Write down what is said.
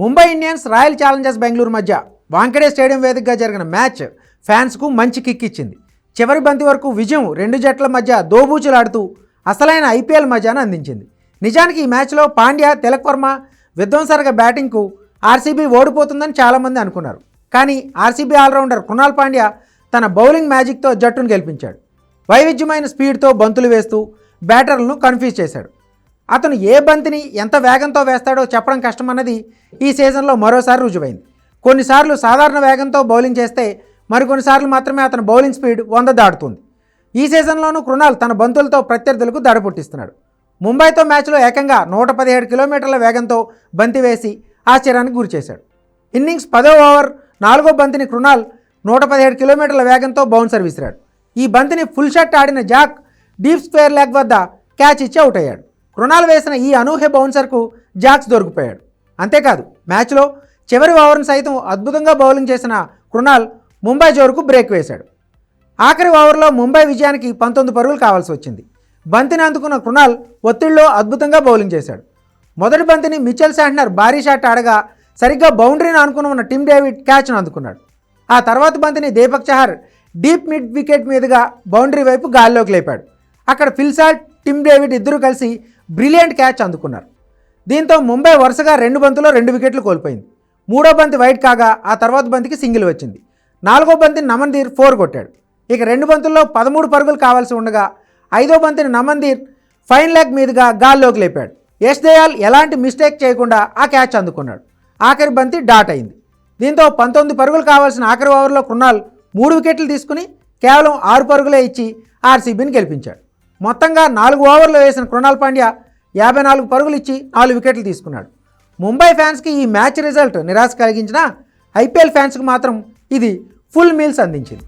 Mumbai Indians Royal Challengers Bengaluru మధ్య Wankhede stadium వేదికగా జరిగిన మ్యాచ్ ఫ్యాన్స్కు మంచి కిక్ ఇచ్చింది. చివరి బంతి వరకు విజయం రెండు జట్ల మధ్య దోబూచులాడుతూ అసలైన ఐపీఎల్ మజాను అందించింది. నిజానికి ఈ మ్యాచ్లో పాండ్యా తిలక్ వర్మ విధ్వంసరగా బ్యాటింగ్కు ఆర్సీబీ ఓడిపోతుందని చాలామంది అనుకున్నారు. కానీ ఆర్సీబీ ఆల్రౌండర్ కృణాల్ పాండ్యా తన బౌలింగ్ మ్యాజిక్తో జట్టును గెలిపించాడు. వైవిధ్యమైన స్పీడ్తో బంతులు వేస్తూ బ్యాటర్లను కన్ఫ్యూజ్ చేశాడు. అతను ఏ బంతిని ఎంత వేగంతో వేస్తాడో చెప్పడం కష్టమన్నది ఈ సీజన్లో మరోసారి రుజువైంది. కొన్నిసార్లు సాధారణ వేగంతో బౌలింగ్ చేస్తే మరికొన్నిసార్లు మాత్రమే అతని బౌలింగ్ స్పీడ్ వంద దాటుతుంది. ఈ సీజన్లోనూ కృణాల్ తన బంతులతో ప్రత్యర్థులకు దడ పుట్టిస్తున్నాడు. ముంబైతో మ్యాచ్లో ఏకంగా నూట పదిహేడు కిలోమీటర్ల వేగంతో బంతి వేసి ఆశ్చర్యానికి గురిచేశాడు. ఇన్నింగ్స్ పదో ఓవర్ నాలుగో బంతిని కృణాల్ నూట పదిహేడు కిలోమీటర్ల వేగంతో బౌన్సర్ విసిరాడు. ఈ బంతిని ఫుల్ షాట్ ఆడిన జాక్ డీప్ స్క్వేర్ లెగ్ వద్ద క్యాచ్ ఇచ్చి అవుట్ అయ్యాడు. కృణాల్ వేసిన ఈ అనూహ్య బౌన్సర్కు జాక్స్ దొరికిపోయాడు. అంతేకాదు మ్యాచ్లో చివరి ఓవర్ను సైతం అద్భుతంగా బౌలింగ్ చేసిన కృణాల్ ముంబై జోరుకు బ్రేక్ వేశాడు. ఆఖరి ఓవర్లో ముంబై విజయానికి పంతొమ్మిది పరుగులు కావాల్సి వచ్చింది. బంతిని అందుకున్న కృణాల్ ఒత్తిడిలో అద్భుతంగా బౌలింగ్ చేశాడు. మొదటి బంతిని మిచెల్ శాంట్నర్ భారీ షాట్ ఆడగా సరిగ్గా బౌండరీని అనుకుని ఉన్న టిమ్ డేవిడ్ క్యాచ్ను అందుకున్నాడు. ఆ తర్వాత బంతిని Deepak Chahar deep mid wicket మీదుగా బౌండరీ వైపు గాల్లోకి లేపాడు. అక్కడ ఫిల్సాల్ట్ టిమ్ డేవిడ్ ఇద్దరూ కలిసి బ్రిలియంట్ క్యాచ్ అందుకున్నారు. దీంతో ముంబై వరుసగా రెండు బంతులో రెండు వికెట్లు కోల్పోయింది. మూడో బంతి వైట్ కాగా ఆ తర్వాత బంతికి సింగిల్ వచ్చింది. నాలుగో బంతిని నమన్దీర్ ఫోర్ కొట్టాడు. ఇక రెండు బంతుల్లో పదమూడు పరుగులు కావాల్సి ఉండగా ఐదో బంతిని నమన్దీర్ ఫైన్ లెగ్ మీదుగా గాల్లోకి లేపాడు. యష్ దయాల్ ఎలాంటి మిస్టేక్ చేయకుండా ఆ క్యాచ్ అందుకున్నాడు. ఆఖరి బంతి డాట్ అయింది. దీంతో పంతొమ్మిది పరుగులు కావాల్సిన ఆఖరి ఓవర్లో కృణాల్ మూడు వికెట్లు తీసుకుని కేవలం ఆరు పరుగులే ఇచ్చి ఆర్సీబీని గెలిపించాడు. మొత్తంగా నాలుగు ఓవర్లు వేసిన కృణాల్ పాండ్యా యాభై నాలుగు పరుగులు ఇచ్చి నాలుగు వికెట్లు తీసుకున్నాడు. ముంబై ఫ్యాన్స్కి ఈ మ్యాచ్ రిజల్ట్ నిరాశ కలిగించినా ఐపీఎల్ ఫ్యాన్స్కి మాత్రం ఇది ఫుల్ మీల్స్ అందించింది.